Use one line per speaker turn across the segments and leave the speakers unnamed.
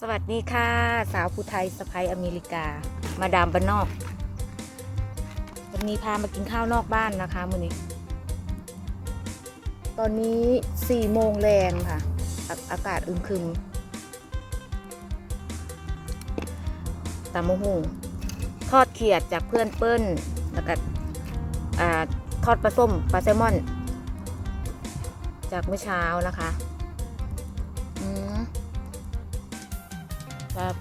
สวัสดีค่ะ สาวผู้ไทยสะพ้ยอเมริกา มาดามบ้านนอก วันนี้พามากินข้าวนอกบ้านนะคะมื้อนี้ ตอนนี้สี่โมงแรงค่ะอาอากาศอึมครึมตามะฮุงทอดเขียดจากเพื่อนเปิ้ลแล้วก็ทอดปลาส้มปลาแซลมอน จากเมื่อเช้านะคะ ครับ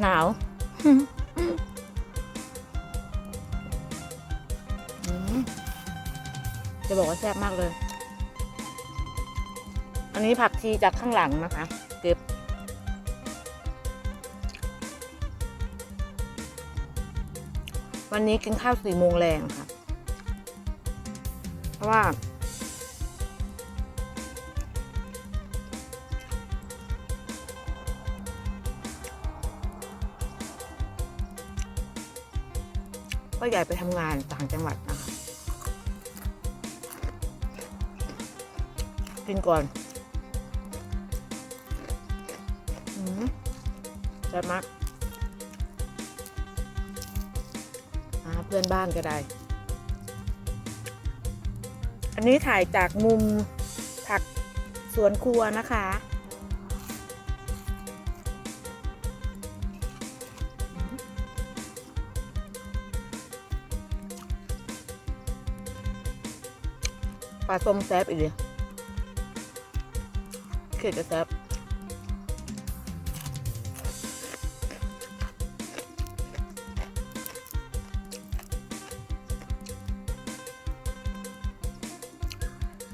หนาวจะบอกว่าแซ่บมากเลย อันนี้ผักชีจากข้างหลังนะคะ เก็บ วันนี้กินข้าวสี่โมงแรงค่ะ เพราะว่า ก็ใหญ่ไปทำงานต่างจังหวัดนะคะกินก่อนอืมแซ่บมากหาเพื่อนบ้านก็ได้ อันนี้ถ่ายจากมุมผักสวนครัวนะคะ ปลาส้มแซบอีกเลยเขียดจะแซบ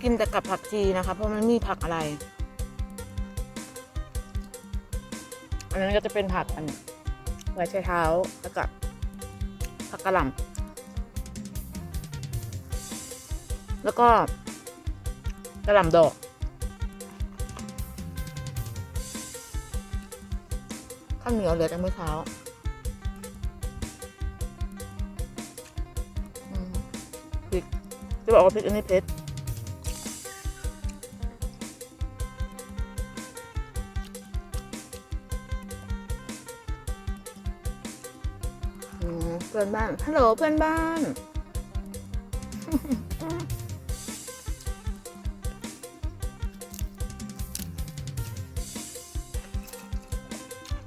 กินแต่กับผักชีนะคะ เพราะมันมีผักอะไร อันนั้นก็จะเป็นผักอันหัวไชเท้าแล้วก็ผักกระหล่ำ แล้วก็กระหล่ำดอก ข้าวเหนียวเหลือจากเมื่อเช้าอืมพริกจะบอกว่าพริกอันนี้เผ็ดเพื่อนบ้าน ฮัลโหลเพื่อนบ้าน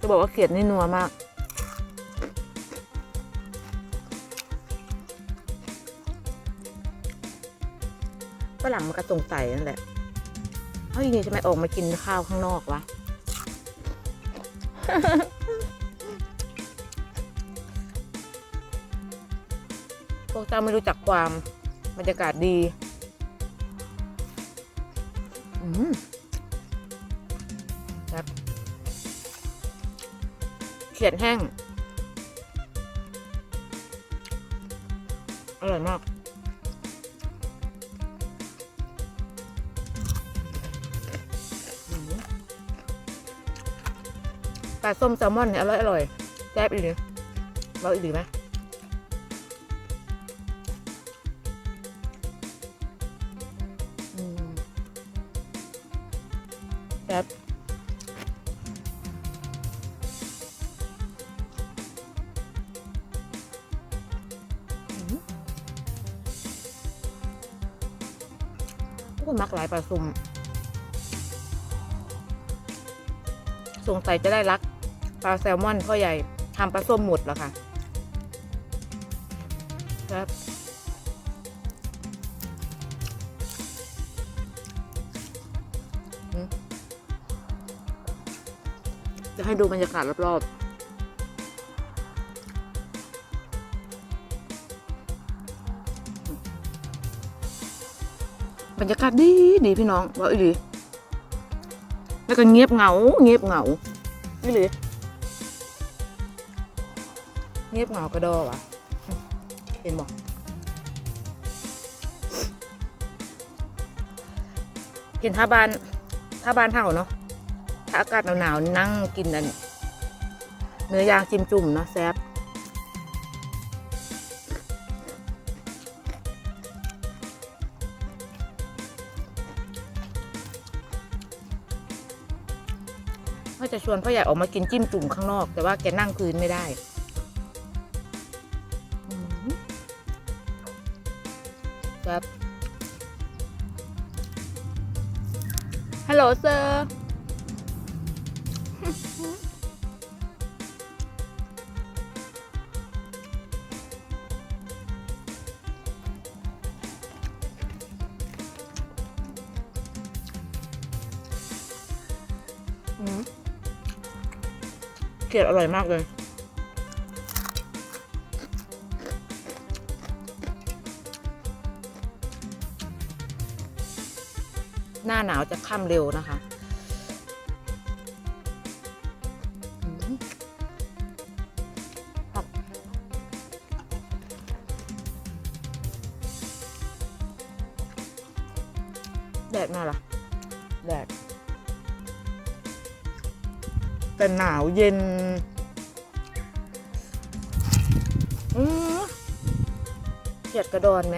จะบอกว่าเขียดนี่นัวมาก ฝรั่งมันก็สงสัยนั่นแหละเฮ้ยนี่ทำไมออกมากินข้าวข้างนอกวะ พวกเจ้าไม่รู้จักความบรรยากาศดี อืม ขียดแห้ง อร่อยมาก ปลาส้มแซลมอนเนี่ยอร่อยอร่อยแซ่บอีกเลยเราอีกหรือไหมอืมแซ่บ ก็มักหลายปลาซุ่มสงสัยจะได้รักปลาแซลมอนพ่อใหญ่ทำปลาส้มหมดแล้วค่ะครับจะให้ดูบรรยากาศรอบๆ บรรยากาศดีดีพี่น้องว่าอีหลีแล้วก็เงียบเหงา เงียบเหงาอีหลีเงียบเหงากระดอวะเห็นบอกเห็นท่าบ้านท่าบ้านเท่าเนาะถ้าอากาศหนาวๆนั่งกินอันเนื้อยางจิ้มจุ่มเนาะแซ่บ จะชวนพ่อใหญ่ออกมากินจิ้มจุ่มข้างนอก แต่ว่าแกนั่งพื้นไม่ได้ครับฮัลโหลเซอร์อืม เกลียดอร่อยมากเลยหน้าหนาวจะค่ำเร็วนะคะอืมครับแดดมาเห แต่หนาวเย็นอืมเกลียดกระดอนไหม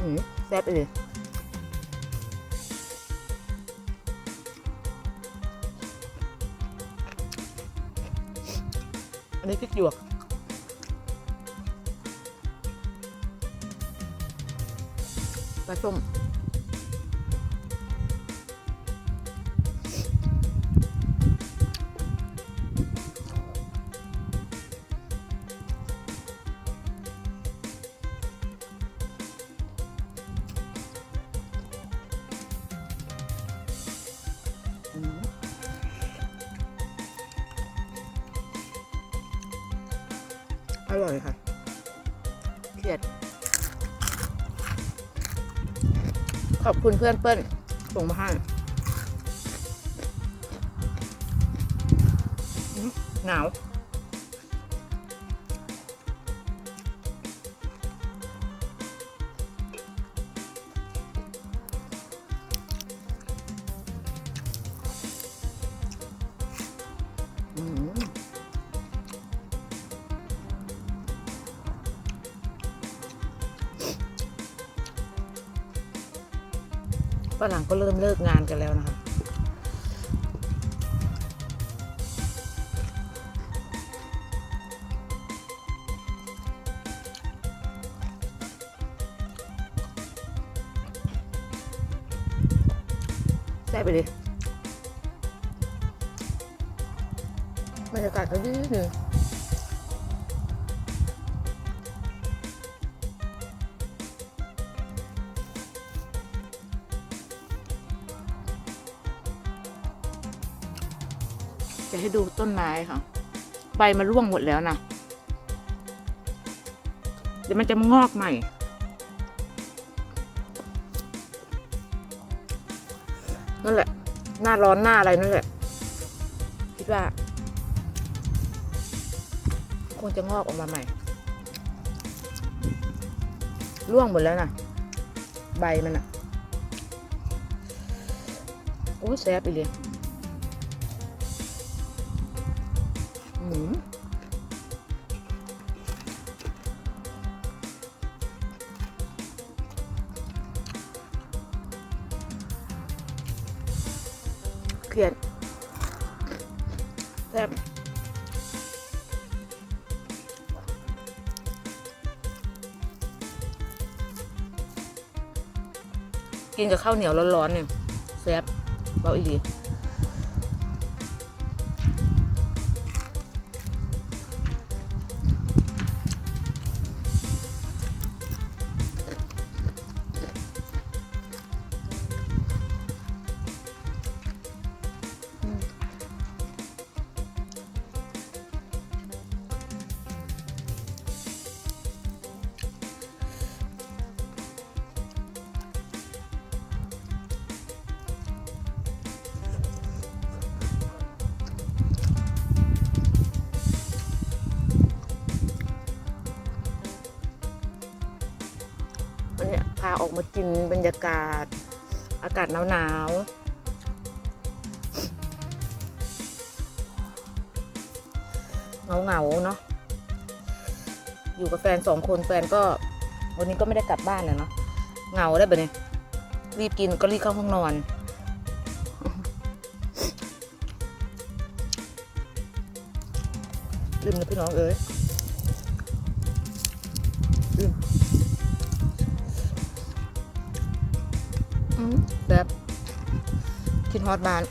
อืมแซ่บเลยอันนี้พริกหยวกปลาส้ม อร่อยค่ะเครียดขอบคุณเพื่อนเปิ้ลส่งมาให้อืมหนาว ฝรั่งก็เริ่มเลิกงานกันแล้วนะคะแซ่บไปดิบรรยากาศก็ดีดีจะ ให้ดูต้นไม้ค่ะ ใบมันร่วงหมดแล้วนะเดี๋ยวมันจะงอกใหม่ นั่นแหละ หน้าร้อนหน้าอะไรนั่นแหละ คิดว่า คงจะงอกออกมาใหม่ ร่วงหมดแล้วนะใบมันอะโอ้แซ่บอีเลย มเครียดแซ่บกินกับข้าวเหนียวร้อนๆเนี่ยแซ่บเบาอีห ออกมากินบรรยากาศ อากาศหนาวๆเงาๆเนาะอยู่กับแฟนสองคนแฟนก็ วันนี้ก็ไม่ได้กลับบ้านเลยเนาะเหงาได้ปะเนี่ยรีบกินก็รีบเข้าห้องนอนลืมนะพี่น้องเอ้ย อืมแบกินฮอตบาน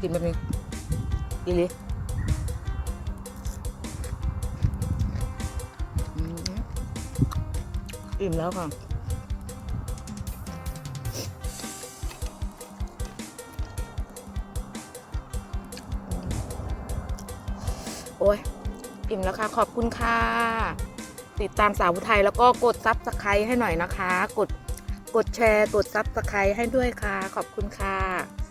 กินแบบนี้อีลิสอิ่มแล้วค่ะโอ้ย อิ่มแล้วค่ะ ขอบคุณค่ะ ติดตามสาวผู้ไทยแล้วก็กดซับสไครต์ให้หน่อยนะคะ กด กดแชร์ กดซับสไครต์ให้ด้วยค่ะ ขอบคุณค่ะ